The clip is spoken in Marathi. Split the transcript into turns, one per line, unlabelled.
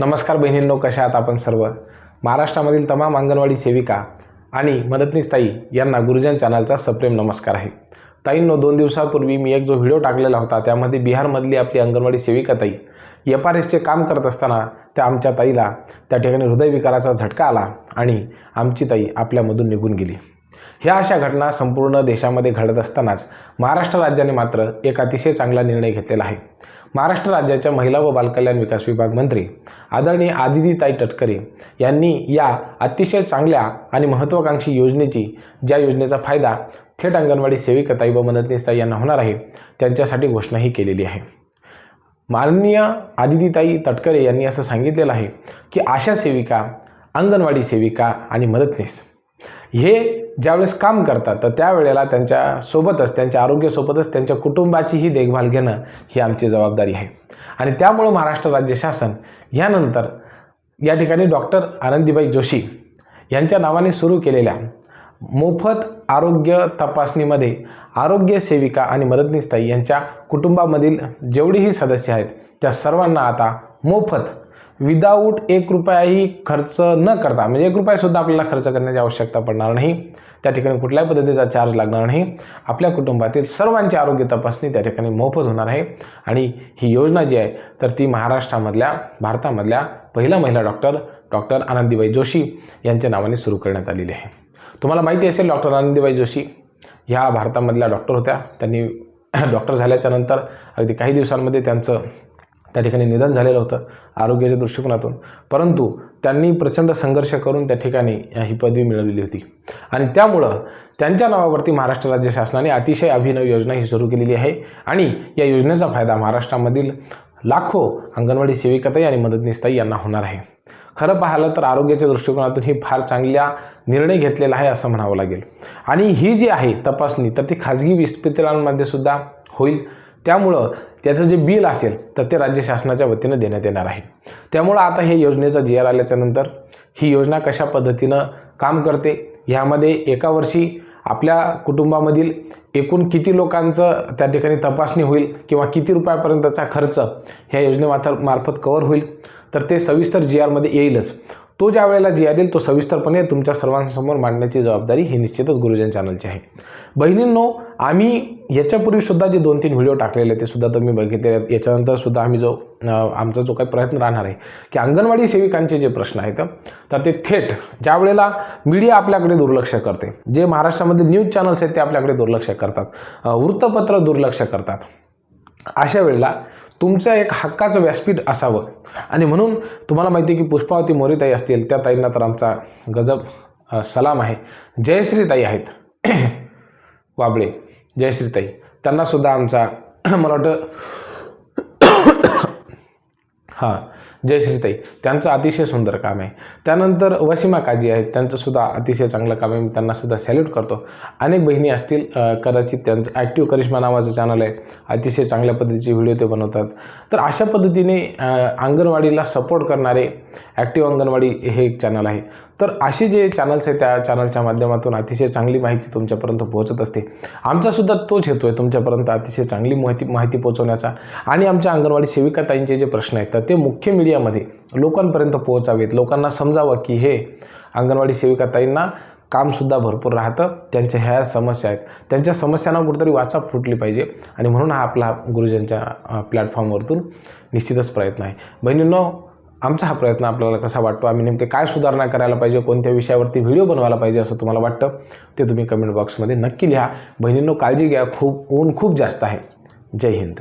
नमस्कार बहिणींनो कशा आहात आपण सर्व? महाराष्ट्रामधील तमाम अंगणवाडी सेविका आणि मदतनीस ताई यांना गुरुजन चॅनलचा सप्रेम नमस्कार आहे. ताईंनो दोन दिवसापूर्वी मी एक जो व्हिडिओ टाकलेला होता त्यामध्ये बिहारमधली आपली अंगणवाडी सेविका ताई एफ आर एसचे काम करत असताना त्या आमच्या ताईला त्या ठिकाणी हृदयविकाराचा झटका आला आणि आमची ताई आपल्यामधून निघून गेली. ह्या अशा घटना संपूर्ण देशामध्ये घडत असतानाच महाराष्ट्र राज्याने मात्र एक अतिशय चांगला निर्णय घेतलेला आहे. महाराष्ट्र राज्याच्या महिला व बालकल्याण विकास विभाग मंत्री आदरणीय आदितीताई तटकरे यांनी या अतिशय चांगल्या आणि महत्त्वाकांक्षी योजनेची ज्या योजनेचा फायदा थेट अंगणवाडी सेविकाताई व मदतनीसताई यांना होणार आहे त्यांच्यासाठी घोषणाही केलेली आहे. माननीय आदितीताई तटकरे यांनी असं सांगितलेलं आहे की आशा सेविका अंगणवाडी सेविका आणि मदतनीस हे ज्यावेळेस काम करतात तर त्यावेळेला त्यांच्यासोबतच त्यांच्या आरोग्यासोबतच त्यांच्या कुटुंबाचीही देखभाल घेणं ही आमची जबाबदारी आहे. आणि त्यामुळं महाराष्ट्र राज्य शासन यानंतर या ठिकाणी डॉक्टर आनंदीबाई जोशी यांच्या नावाने सुरू केलेल्या मोफत आरोग्य तपासणीमध्ये आरोग्य सेविका आणि मदतनीसताई यांच्या कुटुंबामधील जेवढीही सदस्य आहेत त्या सर्वांना आता मोफत विदाऊट एक रुपयाही खर्च न करता म्हणजे एक रुपयासुद्धा आपल्याला खर्च करण्याची आवश्यकता पडणार नाही. त्या ठिकाणी कुठल्याही पद्धतीचा चार्ज लागणार नाही. आपल्या कुटुंबातील सर्वांची आरोग्य तपासणी त्या ठिकाणी मोफत होणार आहे. आणि ही योजना जी आहे तर ती महाराष्ट्रामधल्या भारतामधल्या पहिल्या महिला डॉक्टर डॉक्टर आनंदीबाई जोशी यांच्या नावाने सुरू करण्यात आलेली आहे. तुम्हाला माहिती असेल डॉक्टर आनंदीबाई जोशी ह्या भारतामधल्या डॉक्टर होत्या. त्यांनी डॉक्टर झाल्याच्यानंतर अगदी काही दिवसांमध्ये त्यांचं त्या ठिकाणी निधन झालेलं होतं आरोग्याच्या दृष्टिकोनातून. परंतु त्यांनी प्रचंड संघर्ष करून त्या ठिकाणी ही पदवी मिळवलेली होती. आणि त्यामुळं त्यांच्या नावावरती महाराष्ट्र राज्य शासनाने अतिशय अभिनव योजना ही सुरू केलेली आहे आणि या योजनेचा फायदा महाराष्ट्रामधील लाखो अंगणवाडी सेविकाताई आणि मदतनीसताई यांना होणार आहे. खरं पाहिलं तर आरोग्याच्या दृष्टिकोनातून ही फार चांगल्या निर्णय घेतलेला आहे असं म्हणावं लागेल. आणि ही जी आहे तपासणी तर ती खाजगी विस्पितळांमध्ये सुद्धा होईल. त्यामुळं त्याचं जे बिल असेल तर ते राज्य शासनाच्या वतीनं देण्यात येणार आहे. त्यामुळं आता हे योजनेचा जी आर आल्याच्यानंतर ही योजना कशा पद्धतीनं काम करते? ह्यामध्ये एका वर्षी आपल्या कुटुंबामधील एकूण किती लोकांचं त्या ठिकाणी तपासणी होईल किंवा किती रुपयापर्यंतचा खर्च ह्या योजनेमार्फत मार्फत कवर होईल? तर ते सविस्तर जी आरमध्ये येईलच. तो ज्या वेळेला जी आर येईल तो सविस्तरपणे तुमच्या सर्वांसमोर मांडण्याची जबाबदारी ही निश्चितच गुरुजन चॅनलची आहे. बहिणींनो आम्ही याच्यापूर्वीसुद्धा जे दोन तीन व्हिडिओ टाकलेले ते सुद्धा तुम्ही बघितले आहेत. याच्यानंतर सुद्धा आम्ही जो आमचा जो काही प्रयत्न राहणार आहे की अंगणवाडी सेविकांचे जे प्रश्न आहेत तर ते थेट ज्या वेळेला मीडिया आपल्याकडे दुर्लक्ष करते जे महाराष्ट्रामध्ये न्यूज चॅनल्स आहेत ते आपल्याकडे दुर्लक्ष करतात वृत्तपत्र दुर्लक्ष करतात अशा वेळेला तुमचं एक हक्काचं व्यासपीठ असावं. आणि म्हणून तुम्हाला माहिती आहे की पुष्पावती मोरीताई असतील त्या ताईंना तर आमचा गजब सलाम आहे. जयश्रीताई आहेत. वाबळे. जयश्रीताई. त्यांनासुद्धा आमचा मला वाटतं हां जयश्रीताई त्यांचं अतिशय सुंदर काम आहे. त्यानंतर वसीमा काजी आहेत त्यांचंसुद्धा अतिशय चांगलं काम आहे. मी त्यांनासुद्धा सॅल्यूट करतो. अनेक बहिणी असतील कदाचित त्यांचं ॲक्टिव्ह करिश्मा नावाचं चॅनल आहे. अतिशय चांगल्या पद्धतीचे व्हिडिओ ते बनवतात. तर अशा पद्धतीने अंगणवाडीला सपोर्ट करणारे ॲक्टिव्ह अंगणवाडी हे एक चॅनल आहे. तर असे जे चॅनल्स आहेत त्या चॅनलच्या माध्यमातून अतिशय चांगली माहिती तुमच्यापर्यंत पोहोचत असते. आमचासुद्धा तोच हेतू आहे तुमच्यापर्यंत अतिशय चांगली माहिती माहिती पोहोचवण्याचा. आणि आमच्या अंगणवाडी सेविकाताईंचे जे प्रश्न आहेत ते मुख्य मीडियामध्ये लोकांपर्यंत पोहोचावेत. लोकांना समजावं की हे अंगणवाडी सेविकाताईंना कामसुद्धा भरपूर राहतं. त्यांच्या ह्या समस्या आहेत. त्यांच्या समस्यांना कुठेतरी वाचा फुटली पाहिजे आणि म्हणून हा आपला गुरुजनच्या प्लॅटफॉर्मवरतून निश्चितच प्रयत्न आहे. बहिणींनो आमचा हा प्रयत्न आपल्याला कसा वाटतो? आम्ही नेमके काय सुधारणा करायला पाहिजे? कोणत्या विषयावरती व्हिडिओ बनवायला पाहिजे असं तुम्हाला वाटतं? ते तुम्ही कमेंट बॉक्समध्ये नक्की लिहा. बहिणींनो काळजी घ्या. खूप ऊन खूप जास्त आहे. जय हिंद.